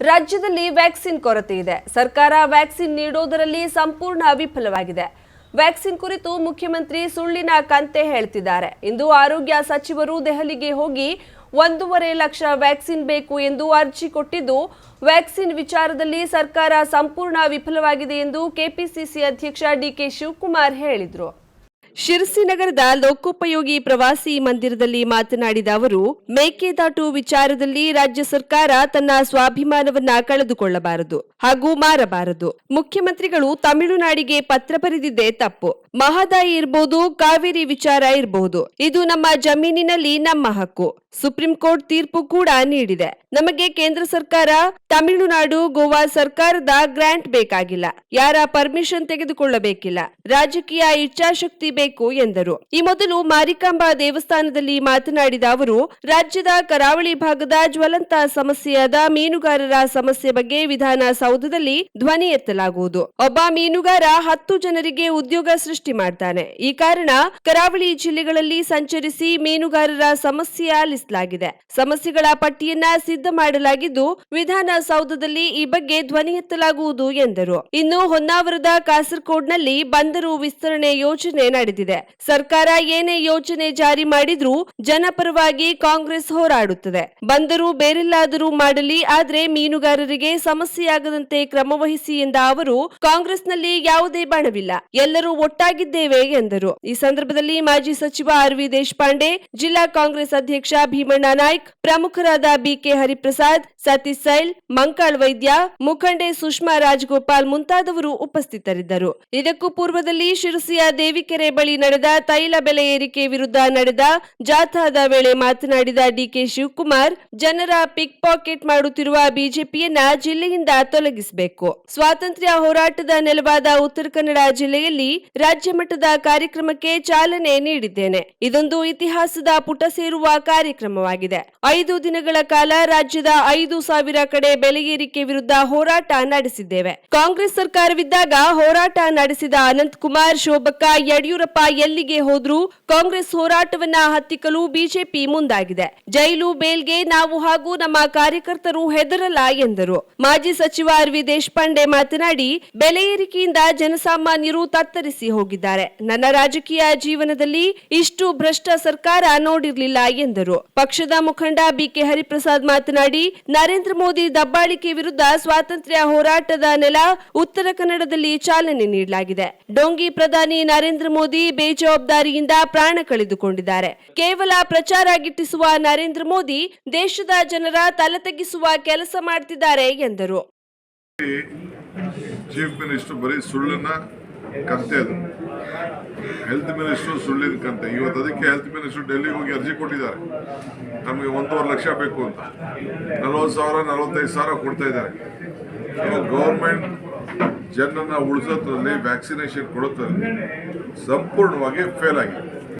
ರಾಜ್ಯದಲ್ಲಿ ವ್ಯಾಕ್ಸಿನ್ ಕೊರತೆ ಇದೆ. ಸರ್ಕಾರ ವ್ಯಾಕ್ಸಿನ್ ನೀಡೋದರಲ್ಲಿ ಸಂಪೂರ್ಣ ವಿಫಲವಾಗಿದೆ. ವ್ಯಾಕ್ಸಿನ್ ಕುರಿತು ಮುಖ್ಯಮಂತ್ರಿ ಸುಳ್ಳಿನ ಕಂತೆ ಹೇಳ್ತಿದ್ದಾರೆ. ಇಂದು ಆರೋಗ್ಯ ಸಚಿವರು ದೆಹಲಿಗೆ ಹೋಗಿ ಒಂದೂವರೆ ಲಕ್ಷ ವ್ಯಾಕ್ಸಿನ್ ಬೇಕು ಎಂದು ಅರ್ಜಿ ಕೊಟ್ಟಿದ್ದು, ವ್ಯಾಕ್ಸಿನ್ ವಿಚಾರದಲ್ಲಿ ಸರ್ಕಾರ ಸಂಪೂರ್ಣ ವಿಫಲವಾಗಿದೆ ಎಂದು ಕೆಪಿಸಿಸಿ ಅಧ್ಯಕ್ಷ ಡಿಕೆ ಶಿವಕುಮಾರ್ ಹೇಳಿದರು. ಶಿರಸಿ ನಗರದ ಲೋಕೋಪಯೋಗಿ ಪ್ರವಾಸಿ ಮಂದಿರದಲ್ಲಿ ಮಾತನಾಡಿದ ಅವರು, ಮೇಕೆದಾಟು ವಿಚಾರದಲ್ಲಿ ರಾಜ್ಯ ಸರ್ಕಾರ ತನ್ನ ಸ್ವಾಭಿಮಾನವನ್ನ ಕಳೆದುಕೊಳ್ಳಬಾರದು ಹಾಗೂ ಮಾರಬಾರದು. ಮುಖ್ಯಮಂತ್ರಿಗಳು ತಮಿಳುನಾಡಿಗೆ ಪತ್ರ ಬರೆದಿದ್ದೇ ತಪ್ಪು. ಮಹದಾಯಿ ಇರಬಹುದು ಕಾವೇರಿ ವಿಚಾರ ಇರಬಹುದು ಇದು ನಮ್ಮ ಜಮೀನಿನಲ್ಲಿ ನಮ್ಮ ಹಕ್ಕು. ಸುಪ್ರೀಂ ಕೋರ್ಟ್ ತೀರ್ಪು ಕೂಡ ನೀಡಿದೆ. ನಮಗೆ ಕೇಂದ್ರ ಸರ್ಕಾರ, ತಮಿಳುನಾಡು, ಗೋವಾ ಸರ್ಕಾರದ ಗ್ರಾಂಟ್ ಬೇಕಾಗಿಲ್ಲ. ಯಾರ ಪರ್ಮಿಷನ್ ತೆಗೆದುಕೊಳ್ಳಬೇಕಿಲ್ಲ. ರಾಜಕೀಯ ಇಚ್ಛಾಶಕ್ತಿ ಬೇಕು ಎಂದರು. ಈ ಮೊದಲು ಮಾರಿಕಾಂಬಾ ದೇವಸ್ಥಾನದಲ್ಲಿ ಮಾತನಾಡಿದ ಅವರು, ರಾಜ್ಯದ ಕರಾವಳಿ ಭಾಗದ ಜ್ವಲಂತ ಸಮಸ್ಯೆಯಾದ ಮೀನುಗಾರರ ಸಮಸ್ಯೆ ಬಗ್ಗೆ ವಿಧಾನಸೌಧದಲ್ಲಿ ಧ್ವನಿ ಎತ್ತಲಾಗುವುದು. ಒಬ್ಬ ಮೀನುಗಾರ ಹತ್ತು ಜನರಿಗೆ ಉದ್ಯೋಗ ಸೃಷ್ಟಿ ಮಾಡ್ತಾನೆ. ಈ ಕಾರಣ ಕರಾವಳಿ ಜಿಲ್ಲೆಗಳಲ್ಲಿ ಸಂಚರಿಸಿ ಮೀನುಗಾರರ ಸಮಸ್ಯೆ ಆಲಿಸಲಾಗಿದೆ. ಸಮಸ್ಯೆಗಳ ಪಟ್ಟಿಯನ್ನ ಸಿದ್ಧ ಮಾಡಲಾಗಿದ್ದು, ವಿಧಾನಸೌಧದಲ್ಲಿ ಈ ಬಗ್ಗೆ ಧ್ವನಿ ಎತ್ತಲಾಗುವುದು ಎಂದರು. ಇನ್ನು ಹೊನ್ನಾವರದ ಕಾಸರಕೋಡ್ನಲ್ಲಿ ಬಂದರು ವಿಸ್ತರಣೆ ಯೋಜನೆ ನಡೆದಿದೆ. ಸರ್ಕಾರ ಏನೇ ಯೋಜನೆ ಜಾರಿ ಮಾಡಿದ್ರೂ ಜನಪರವಾಗಿ ಕಾಂಗ್ರೆಸ್ ಹೋರಾಡುತ್ತದೆ. ಬಂದರು ಬೇರೆಲ್ಲಾದರೂ ಮಾಡಲಿ, ಆದ್ರೆ ಮೀನುಗಾರರಿಗೆ ಸಮಸ್ಯೆಯಾಗದಂತೆ ಕ್ರಮವಹಿಸಿ ಎಂದ ಅವರು, ಕಾಂಗ್ರೆಸ್ನಲ್ಲಿ ಯಾವುದೇ ಬಣವಿಲ್ಲ. ಎಲ್ಲರೂ ಒಟ್ಟಾಗಿದ್ದೇವೆ ಎಂದರು. ಈ ಸಂದರ್ಭದಲ್ಲಿ ಮಾಜಿ ಸಚಿವ ಆರ್ ವಿ ದೇಶಪಾಂಡೆ, ಜಿಲ್ಲಾ ಕಾಂಗ್ರೆಸ್ ಅಧ್ಯಕ್ಷ ಭೀಮಣ್ಣ ನಾಯ್ಕ್, ಪ್ರಮುಖರಾದ ಬಿಕೆ ಹರಿಪ್ರಸಾದ್, ಸತೀಶ್ ಸೈಲ್, ಮಂಕಾಳ್ ವೈದ್ಯ, ಮುಖಂಡೆ ಸುಷ್ಮಾ ರಾಜಗೋಪಾಲ್ ಮುಂತಾದವರು ಉಪಸ್ಥಿತರಿದ್ದರು. ಇದಕ್ಕೂ ಪೂರ್ವದಲ್ಲಿ ಶಿರಸಿಯ ದೇವಿಕೆರೆ ಬಳಿ ನಡೆದ ತೈಲ ಬೆಲೆ ಏರಿಕೆ ವಿರುದ್ಧ ನಡೆದ ಜಾಥಾದ ವೇಳೆ ಮಾತನಾಡಿದ ಡಿಕೆ ಶಿವಕುಮಾರ್, ಜನರ ಪಿಕ್ ಪಾಕೆಟ್ ಮಾಡುತ್ತಿರುವ ಬಿಜೆಪಿಯನ್ನ ಜಿಲ್ಲೆಯಿಂದ ತೊಲಗಿಸಬೇಕು. ಸ್ವಾತಂತ್ರ್ಯ ಹೋರಾಟದ ನೆಲವಾದ ಉತ್ತರ ಕನ್ನಡ ಜಿಲ್ಲೆಯಲ್ಲಿ ರಾಜ್ಯ ಮಟ್ಟದ ಕಾರ್ಯಕ್ರಮಕ್ಕೆ ಚಾಲನೆ ನೀಡಿದ್ದೇನೆ. ಇದೊಂದು ಇತಿಹಾಸದ ಪುಟ ಸೇರುವ ಕಾರ್ಯಕ್ರಮವಾಗಿದೆ. ಐದು ದಿನಗಳ ಕಾಲ ರಾಜ್ಯದ ಐದು ಸಾವಿರ ಕಡೆ ಬೆಲೆ ಏರಿಕೆ ವಿರುದ್ಧ ಹೋರಾಟ ನಡೆಸಿದ್ದೇವೆ. ಕಾಂಗ್ರೆಸ್ ಸರ್ಕಾರವಿದ್ದಾಗ ಹೋರಾಟ ನಡೆಸಿದ ಅನಂತಕುಮಾರ್ ಶೋಭಕ್ಕ ಯಡಿಯೂರಪ್ಪ ಎಲ್ಲಿಗೆ ಹೋದ್ರೂ ಕಾಂಗ್ರೆಸ್ ಹೋರಾಟವನ್ನ ಹತ್ತಿಕ್ಕಲು ಬಿಜೆಪಿ ಮುಂದಾಗಿದೆ. ಜೈಲು, ಬೇಲ್ಗೆ ನಾವು ಹಾಗೂ ನಮ್ಮ ಕಾರ್ಯಕರ್ತರು ಹೆದರಲ್ಲ ಎಂದರು. ಮಾಜಿ ಸಚಿವ ಆರ್ ವಿ ದೇಶಪಾಂಡೆ ಮಾತನಾಡಿ, ಬೆಲೆ ಏರಿಕೆಯಿಂದ ಜನಸಾಮಾನ್ಯರು ತತ್ತರಿಸಿ ಹೋಗಿದ್ದಾರೆ. ನನ್ನ ರಾಜಕೀಯ ಜೀವನದಲ್ಲಿ ಇಷ್ಟು ಭ್ರಷ್ಟ ಸರ್ಕಾರ ನೋಡಿರಲಿಲ್ಲ ಎಂದರು. ಪಕ್ಷದ ಮುಖಂಡ ಬಿಕೆ ಹರಿಪ್ರಸಾದ್ ಮಾತನಾಡಿ, ನರೇಂದ್ರ ಮೋದಿ ದಬ್ಬಾಳಿಕೆ ವಿರುದ್ಧ ಸ್ವಾತಂತ್ರ್ಯ ಹೋರಾಟದ ನೆಲ ಉತ್ತರ ಕನ್ನಡದಲ್ಲಿ ಚಾಲನೆ ನೀಡಲಾಗಿದೆ. ಡೊಂಗಿ ಪ್ರಧಾನಿ ನರೇಂದ್ರ ಮೋದಿ ಬೇಜವಾಬ್ದಾರಿಯಿಂದ ಪ್ರಾಣ ಕಳೆದುಕೊಂಡಿದ್ದಾರೆ. ಕೇವಲ ಪ್ರಚಾರ ಗಿಟ್ಟಿಸುವ ನರೇಂದ್ರ ಮೋದಿ ದೇಶದ ಜನರ ತಲೆ ತಗ್ಗಿಸುವ ಕೆಲಸ ಮಾಡ್ತಿದ್ದಾರೆ ಎಂದರು. ಚೀಫ್ ಮಿನಿಸ್ಟರ್ ಬರೀ ಸುಳ್ಳನ್ನ ಕಂತೆ ಅದು. ಹೆಲ್ತ್ ಮಿನಿಸ್ಟರ್ ಸುಳ್ಳಿನ ಕಂತೆ. ಇವತ್ತು ಅದಕ್ಕೆ ಹೆಲ್ತ್ ಮಿನಿಸ್ಟರ್ ಡೆಲ್ಲಿ ಹೋಗಿ ಅರ್ಜಿ ಕೊಟ್ಟಿದ್ದಾರೆ. ನಮಗೆ ಒಂದೂವರೆ ಲಕ್ಷ ಬೇಕು ಅಂತ. ನಲವತ್ತು ಸಾವಿರ, ನಲವತ್ತೈದು ಸಾವಿರ ಕೊಡ್ತಾ ಇದ್ದಾರೆ. ಗೌರ್ಮೆಂಟ್ ಜನರನ್ನ ಉಳಿಸೋದ್ರಲ್ಲಿ ವ್ಯಾಕ್ಸಿನೇಷನ್ ಕೊಡೋದ್ರಲ್ಲಿ ಸಂಪೂರ್ಣವಾಗಿ ಫೇಲ್ ಆಗಿದೆ.